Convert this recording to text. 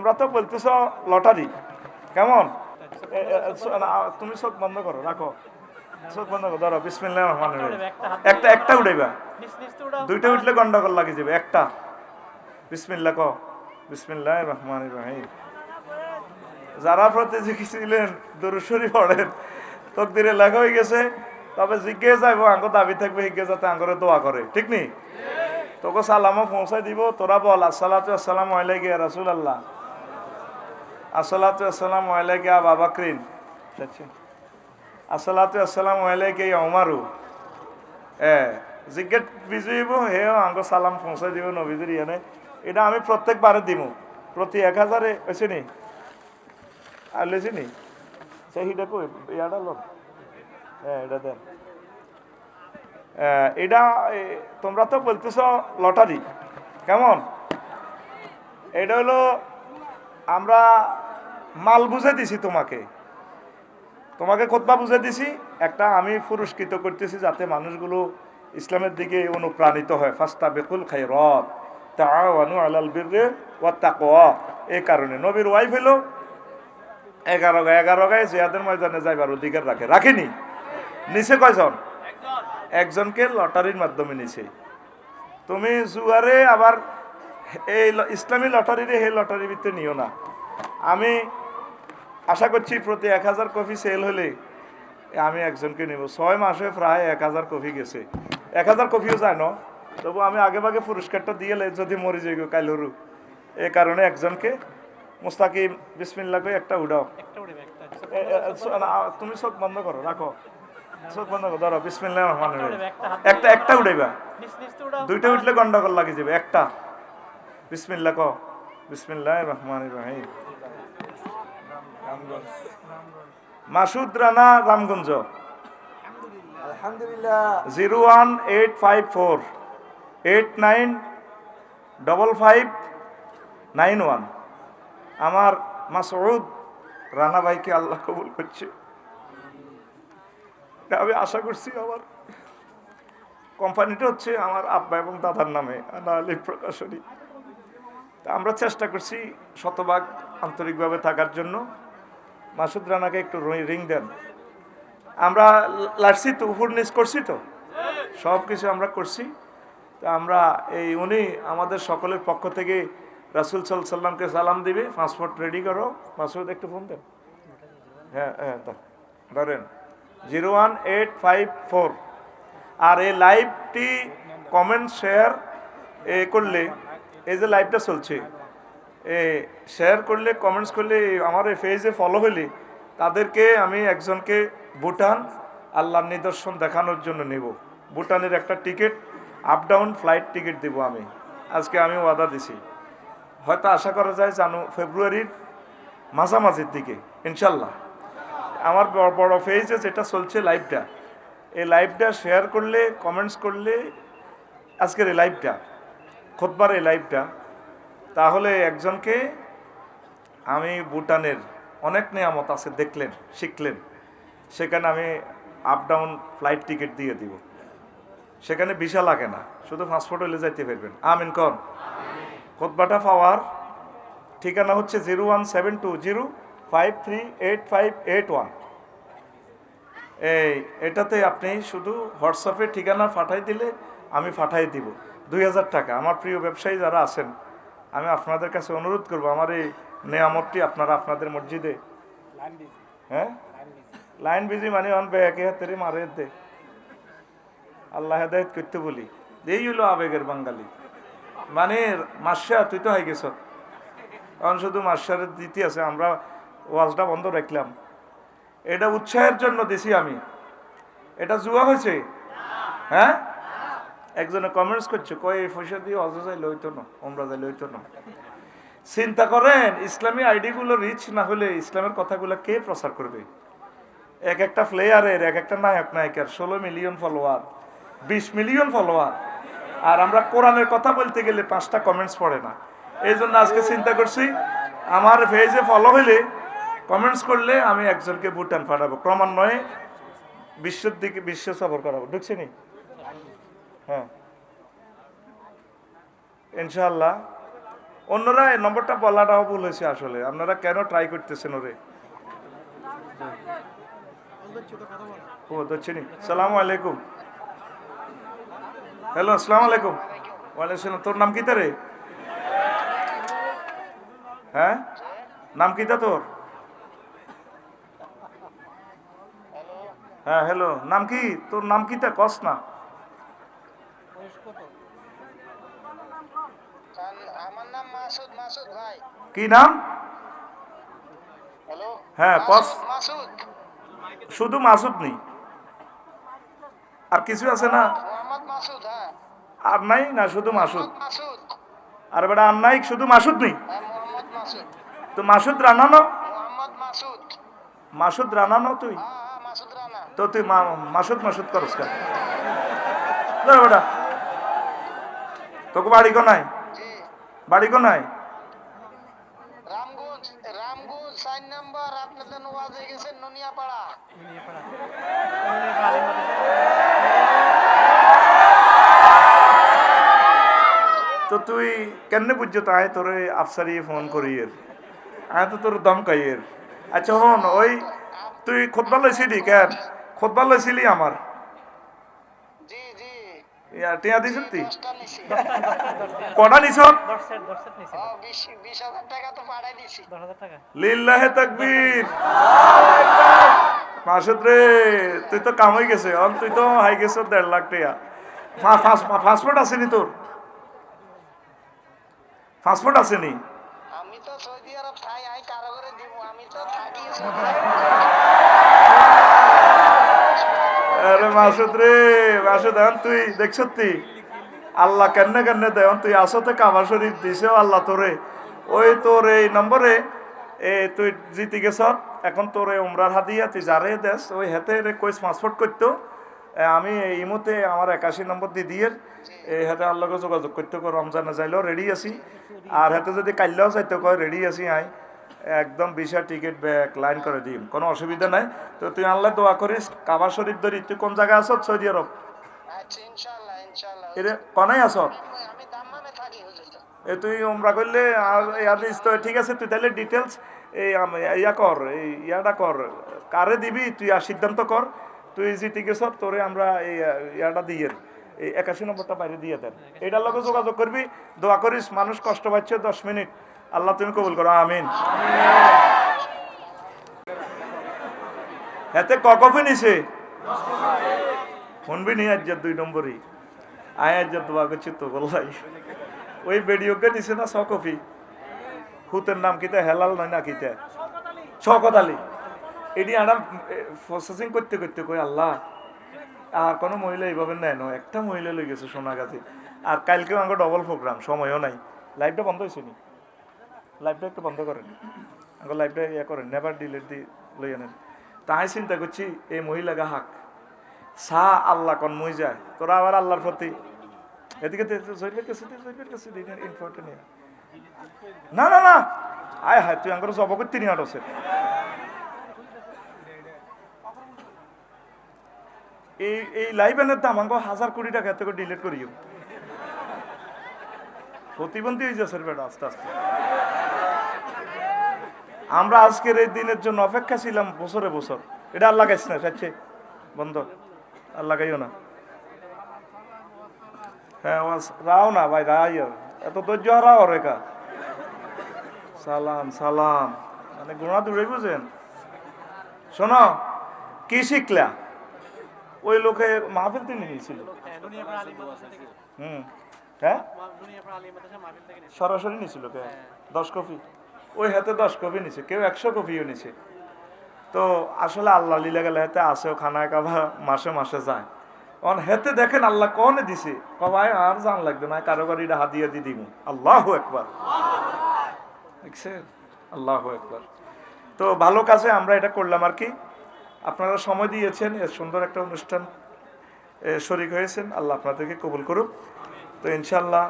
তোমরা তো বলতেছ লটারি। কেমন? তুমি চোখ বন্ধ করো রাখো। চোখ বন্ধ করো ধরো বিসমিল্লাহ রহমান রহিম। একটা একটা উঠাইবা। দুইটা উঠলে গন্ডগোল লাগে যাবে একটা। বিসমিল্লা ক বিসমিল্লাহ রহমান রহিম। যারা প্রতিযোগী ছিলেন দরুসরি পড়েন তকদিরে লেখা হয়ে গেছে তবে জিজ্ঞেস যাইব আঙ্গ দাবি থাকবে হিজ্ঞে যাতে আঙ্গরে দোয়া করে ঠিক নি? তোকে সালামও পৌঁছাই দিব তোরা বল আসসালাতু আসসালামু আলাইকা ইয়া রাসূলুল্লাহ। আসসালাতু আসসালামু আলাইকা আবা বাকরিন। আচ্ছা আসসালাতু আসসালামু আলাইকা উমারু। এ, জিজ্ঞেস বিজয়িব হে আঙ্গ সালাম পৌঁছাই দিব নবীদের ইয়ানে। এটা আমি প্রত্যেকবারে দিব প্রতি এক হাজারে, হয়েছে নি? আর লেছি নি? সেইটা কই? ইয়াটা লোক হ্যাঁ এটা দেন। এটা তোমরা তো বলতেছ লটারি। কেমন? এটা হলো আমরা মাল বুঝে দিছি তোমাকে। তোমাকে খোদবা বুঝে দিছি একটা আমি পুরস্কৃত করতেছি যাতে মানুষগুলো ইসলামের দিকে অনুপ্রাণিত হয়। ফাস্তা বেকুল খাই রথ তাওয়ানু আলাল বিররে ওয়া তাকওয়া। এই কারণে নবীর ওয়াইফ হলো এগারো গায়ে এগারো গায়ে জিয়াদের ময়দানে যাইবার অধিকার রাখে। রাখেনি? নিচে কয়জন? একজনকে লটারির মাধ্যমে নিছে। তুমি জুয়ারে আবার এই ইসলামী লটারিরে সেই লটারির ভিতরে নিও না। আমি আশা করছি প্রতি এক হাজার কপি সেল হলে আমি একজনকে নেব। ছয় মাসে প্রায় এক হাজার কপি গেছে। এক হাজার কপিও যায় না। তবু আমি আগে ভাগে পুরস্কারটা দিয়ে যদি মরি যাই কাইলরু এ কারণে একজনকে মুস্তাকিম বিসমিল্লা করে একটা উড়াও। তুমি চোখ বন্ধ করো রাখো। চোখ বন্ধ করো ধরো রহমান রহিম। একটা একটা উড়াইবা। দুইটা উঠলে গন্ডগোল লাগে যাবে একটা। বিসমিল্লা ক বিসমিল্লাহ রহমান রহিম। Masud Rana Ramganj. Zero one eight five four. Eight nine double five nine one. আমার মাসউদ রানা ভাইকে আল্লাহ কবুল করছে। আমি আশা করছি আমার কোম্পানিটা হচ্ছে আমার আব্বা এবং দাদার নামে আনা আলী প্রকাশনী। তা আমরা চেষ্টা করছি শতভাগ আন্তরিকভাবে থাকার জন্য। মাসুদ রানাকে একটু রিং দেন। আমরা লাটছি তো উপর নিচ করছি তো? সব কিছু আমরা করছি। তো আমরা এই উনি আমাদের সকলের পক্ষ থেকে রাসুল সাল সাল্লামকে সালাম দিবে। পাসপোর্ট রেডি করো। মাসুদ, একটু ফোন দেন। হ্যাঁ হ্যাঁ ধরেন। Zero one eight five four আর এই লাইভটি কমেন্ট শেয়ার এ করলে এই যে লাইভটা চলছে, এ শেয়ার করলে কমেন্টস করলে, আমার এই পেজে ফলো হলে তাদেরকে আমি একজনকে ভুটান আল্লাহর নিদর্শন দেখানোর জন্য নেব। ভুটানের একটা ticket up down flight ticket দেব আমি। আজকে আমি ওয়াদা দিছি। হয়তো আশা করা যায় জানু ফেব্রুয়ারির মাঝামাঝির দিকে, ইনশাল্লাহ। আমার বড় পেজে যেটা চলছে লাইভটা এই লাইভটা শেয়ার করলে কমেন্টস করলে, আজকের এই লাইভটা খোদবার এই লাইভটা তাহলে একজনকে আমি ভুটানের অনেক নিয়ামত আছে দেখলেন শিখলেন। সেখানে আমি আপ ডাউন ফ্লাইট টিকিট দিয়ে দিব। সেখানে ভিসা লাগে না শুধু পাসপোর্ট হলে যাইতে পারবেন। আমিন কন। খোদবাটা পাওয়ার ঠিকানা হচ্ছে zero one seven two zero five three eight five eight one এই এটাতে আপনি শুধু হোয়াটসঅ্যাপে ঠিকানা পাঠাই দিলে আমি পাঠাই দিব। দুই হাজার টাকা। আমার প্রিয় ব্যবসায়ী যারা আছেন আমি আপনাদের কাছে অনুরোধ করব আমার এই নেয়ামতটি আপনারা আপনাদের মসজিদে হ্যাঁ? Line busy. মানে অন বেয়াকে হাতেরে মারে দে। আল্লাহ হেদায়ত করতে বলি। এই হলো আবেগের বাঙালি। মানে মাসা তুই তো হয়ে গেছ। কারণ শুধু মাসারের দিতে আছে আমরা ওয়াজটা বন্ধ রাখলাম। এটা উৎসাহের জন্য দিছি আমি। এটা জুয়া হয়েছে? হ্যাঁ? একজনে কমেন্টস করছে, কয়, এই পয়সা দিয়ে অজ যাইলে না ওমরা যাইলে হইতো না। চিন্তা করেন, ইসলামী আইডিগুলো রিচ না হলে ইসলামের কথাগুলো কে প্রচার করবে? এক একটা প্লেয়ারের এক একটা নায়ক, নায়িকার, ষোলো মিলিয়ন ফলোয়ার বিশ মিলিয়ন ফলোয়ার আর আমরা কোরআনের কথা বলতে গেলে পাঁচটা কমেন্টস পড়ে না। এই জন্য আজকে চিন্তা করছি, আমার পেজে ফলো হইলে কমেন্টস করলে আমি একজনকে ভুটান পাঠাবো। ক্রমান্বয়ে বিশ্বের দিকে, বিশ্ব সফর করাবো। ঢুকছে নি হ্যাঁ। ইনশাল্লাহ অন্যরা এই নম্বরটা বলাটাও হয়েছে আসলে। আপনারা কেন ট্রাই করতেছেন ওরে? ও, ধরছি সালাম আলাইকুম। হ্যালো আসসালামু আলাইকুম। ওয়ালাইকুম তোর নাম কি রে হ্যাঁ? নাম কি তা তোর? হ্যাঁ হ্যালো। নাম কি? তোর নাম কি তা? কস না। আমার নাম মাসুদ মাসুদ ভাই। কি নাম? হ্যালো? হ্যাঁ। মাসুদ। শুধু মাসুদ নেই। আর কিছু আছে না? হ্যাঁ। আর নাই না শুধু মাসুদ? আর বেটা আর নাই শুধু মাসুদ নেই? হ্যাঁ তো মাসুদ রানানো? মাসুদ। রানানো তুই? হ্যাঁ তো তুই মাসুদ মাসুদ করস কেন? বেটা তোকে বাড়ি কো নাই জি বাড়ি কো নাই রামগঞ্জ রামগঞ্জ সাইন নাম্বার আপনাদের ওয়াজে গেছেন নুনিয়াপাড়া। তো তুই কেমনে বুঝছ তাই তোরে আফসারি ফোন করি এর আয় তো তোর দম এর আচ্ছা হন ওই তুই খোদবা লইছিলি কেন? খোদবা লইছিলি আমার। ইয়া, টিয়া দিছ তুই কটা নিছ? লিল্লাহে তাকবীর। মাসুদ রে তুই তো কাম হয়ে গেছে অন তুই তো হাই গেছ দেড় লাখ টাকা পাসপোর্ট আছে নি তোর পাসপোর্ট আছে নি আমি তো সৌদি আরব থাই আই কারও করে দিব আমি তো থাকি। আরে মাসুদ রে, মাসুদ তুই দেখছ তুই আল্লাহ কেন্নে কেন্নে দেন তুই আসতে কাবা শরীফ, দিছেও আল্লাহ তোরে। ওই তোর এই নম্বরে, এ তুই জিতে গেছ, এখন তোর এই উমরার হাতিয়া, তুই যারে দেস, ওই হেতে রে কইস পাসপোর্ট করতো। আমি এই মুহূর্তে আমার একাশি নম্বর দিয়ে দিয়ে এই হাতে আল্লাহকে যোগাযোগ করতে কো রমজানে যাইলেও রেডি আছি। আর হাতে যদি কাইলেও যাইতে কয় রেডি আছি আই একদম বিশা টিকিট ব্যাক লাইন করে দিম। কোনো অসুবিধা নাই। তো তুই আল্লাহ দোয়া করিস কাবা শরীফ ধরি। তুই কোন জায়গায় আছ? Saudi Arab? আচ্ছা এরে কনাই আছ? এ তুই উমরা করলে আর তো ঠিক আছে তুই তাহলে ডিটেলস এই ইয়া কর এই ইয়াটা কর। কারে দিবি তুই আর সিদ্ধান্ত কর। তুই জিতে গেছ তোরে আমরা এই ইয়াটা দিয়ে এই একাশি নম্বরটা বাইরে দিয়ে দেন। এটার লগে যোগাযোগ করবি দোয়া করিস মানুষ কষ্ট পাচ্ছে দশ মিনিট। আল্লাহ তুমি কবুল করো, আমিন। এতে ক কপি নিছে? শুনবি নি আজ দুই নম্বরই? আয় আজ দোয়া করছি তো, বললাই। ওই বেডিওকে দিছে না কপি হুতের নাম কিতা হেলাল নয় না কিতা শকত আলী। এটি আনা প্রসেসিং করতে করতে কই, আল্লাহ। আর কোনো মহিলা এইভাবে নেয় না, একটা মহিলা লই গেছে সোনাগাছি আর কালকেও আমার ডবল প্রোগ্রাম সময়ও নাই। লাইভটা বন্ধ হয়েছে নি? লাইভটা একটু বন্ধ করেন। আমার লাইভটা ইয়ে করেন নেভার ডিলেট দি লই আনেন। তাই চিন্তা করছি, এই মহিলাগা হাক সা আল্লাহ কন মই যায়, তোরা আবার আল্লাহর প্রতি। এদিকে জৈবের না না না। আয় হায়, তুই আঙ্গুর জব করতে নিয়ে আটছে এই এই লাইভ এনের দাম, আঙ্গ হাজার কোটি টাকা থেকে ডিলিট করিও। প্রতিবন্ধী হয়ে যাচ্ছে বেটা, আস্তে আস্তে। আমরা আজকের এই দিনের জন্য অপেক্ষা ছিলাম বছরে বছর। এটা আল্লাহ গাইছে না সাচ্ছে বন্ধ। আল্লাহ গাইও না। হ্যাঁ রাও না ভাই রাই এত ধৈর্য হারাও রেখা সালাম সালাম। মানে গুণা দূরে বুঝেন। শোনো কি শিখলা? ওই লোকে মাহফিল তিনি নিয়েছিল। হুম। হ্যাঁ? সরাসরি নিছিল কে? দশ কপি। ওই হাতে দশ কপি নিছে, কেউ একশো কপিও নিছে। তো আসলে আল্লাহ লীলা গেলে হাতে আসেও খানায় কাবা মাসে মাসে যায়। অন হেতে দেখেন আল্লাহ কনে দিছে কবাই আর জান লাগবে না, কারও বাড়ি হাদিয়া দি দিব আল্লাহ একবার। দেখছেন? আল্লাহ একবার। তো ভালো কাজে আমরা এটা করলাম আর কি। আপনারা সময় দিয়েছেন এর সুন্দর একটা অনুষ্ঠান শরিক হয়েছেন, আল্লাহ আপনাদেরকে কবুল করুক। তো ইনশাল্লাহ